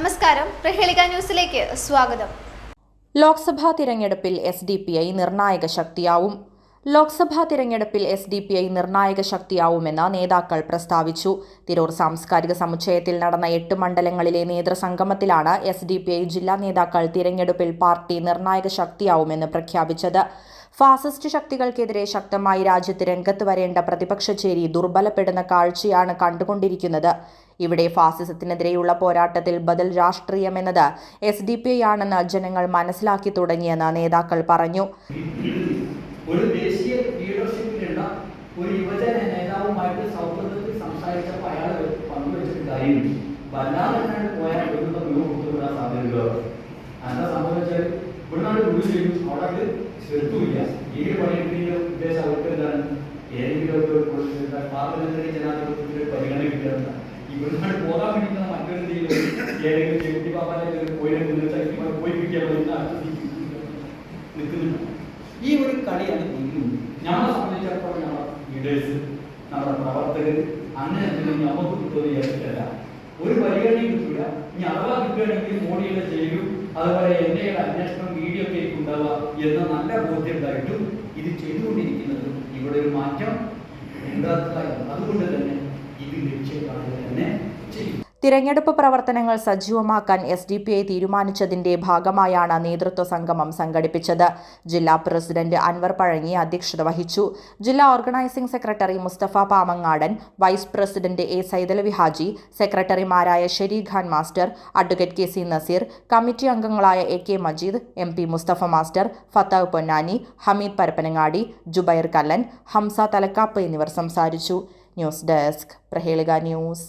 നമസ്കാരം. പ്രഹേളിക ന്യൂസിലേക്ക് സ്വാഗതം. ലോക്സഭാ തിരഞ്ഞെടുപ്പിൽ എസ് ഡി പി ഐ നിർണായക ശക്തിയാവും. ലോക്സഭാ തിരഞ്ഞെടുപ്പിൽ എസ് ഡി പി ഐ നിർണായക ശക്തിയാവുമെന്ന് നേതാക്കൾ പ്രസ്താവിച്ചു. തിരൂർ സാംസ്കാരിക സമുച്ചയത്തിൽ നടന്ന എട്ട് മണ്ഡലങ്ങളിലെ നേതൃസംഗമത്തിലാണ് എസ് ഡി പി ഐ ജില്ലാ നേതാക്കൾ തിരഞ്ഞെടുപ്പിൽ പാർട്ടി നിർണായക ശക്തിയാവുമെന്ന് പ്രഖ്യാപിച്ചത്. ഫാസിസ്റ്റ് ശക്തികൾക്കെതിരെ ശക്തമായി രാജ്യത്ത് രംഗത്ത് വരേണ്ട പ്രതിപക്ഷ ചേരി ദുർബലപ്പെടുന്ന കാഴ്ചയാണ് കണ്ടുകൊണ്ടിരിക്കുന്നത്. ഇവിടെ ഫാസിസത്തിനെതിരെയുള്ള പോരാട്ടത്തിൽ ബദൽ രാഷ്ട്രീയമെന്നത് എസ് ഡി പി ഐ ആണെന്ന് ജനങ്ങൾ മനസ്സിലാക്കി തുടങ്ങിയെന്ന് നേതാക്കൾ പറഞ്ഞു. ഒരു ദേശീയ ലീഡർഷിപ്പിലുള്ള ഒരു യുവജന നേതാവുമായിട്ട് സൗഹൃദത്തിൽ സംസാരിച്ചപ്പോൾ അയാൾ പങ്കുവെച്ചിട്ട് കാര്യമില്ല. വല്ലാതെ പോയാൽ ഇവിടുന്ന് ഗുരു കൊടുത്തുവിടാൻ സാധ്യതയുള്ളത് എന്താ സംഭവിച്ചാൽ ഇവിടുന്നാണ് ഗുരു ചെയ്യും അവിടെ ചെറുത്തുമില്ല ഈ പണിയെടുക്കുന്ന ഉദ്ദേശം അവർക്ക് എന്താണ്? ഏതെങ്കിലും പാർലമെന്ററി ജനാധിപത്യത്തിന്റെ പരിഗണന കിട്ടുക ഇവിടുന്നാണ് പോകാൻ വേണ്ടി മറ്റൊരു ഏതെങ്കിലും ചെറുത്തി പാപ്പാലെ പോയി പോയി ഈ ഇന്നും ഞങ്ങളെ സംബന്ധിച്ചിടത്തോളം ഞങ്ങളുടെ ലീഡേഴ്സ് നമ്മുടെ പ്രവർത്തകർ അങ്ങനെ എന്തെങ്കിലും നമുക്ക് കിട്ടുമെന്ന് വിചാരിച്ചിട്ടല്ല. ഒരു പരിഗണനയും കിട്ടില്ല ഇനി അഥവാ കിട്ടുകയാണെങ്കിൽ മോഡിയുടെ ജയിലും അതുപോലെ എന്റെ അന്വേഷണം വീഡിയോ ഒക്കെ ഉണ്ടാവുക എന്ന നല്ല ബോധ്യമുണ്ടായിട്ടും ഇത് ചെയ്തുകൊണ്ടിരിക്കുന്നത് ഇവിടെ ഒരു മാറ്റം ഉണ്ടാക്കുക. അതുകൊണ്ട് തന്നെ ഇത് ലക്ഷ്യം കാണുക തന്നെ ചെയ്യും. തിരഞ്ഞെടുപ്പ് പ്രവർത്തനങ്ങൾ സജീവമാക്കാൻ എസ് ഡി പി ഐ തീരുമാനിച്ചതിന്റെ ഭാഗമായാണ് നേതൃത്വ സംഗമം സംഘടിപ്പിച്ചത്. ജില്ലാ പ്രസിഡന്റ് അൻവർ പഴങ്ങി അധ്യക്ഷത വഹിച്ചു. ജില്ലാ organising secretary Musthafa Pamangadan vice president A Saithalavi Haji സെക്രട്ടറിമാരായ Shereeq Khan master advocate K C Naseer committee അംഗങ്ങളായ A K Majeed M P Musthafa master ഫത്താവ് Ponnani Hameed Parappanangadi Jubair Kallan Hamza തലക്കാപ്പ് എന്നിവർ സംസാരിച്ചു. News desk Prahelika news.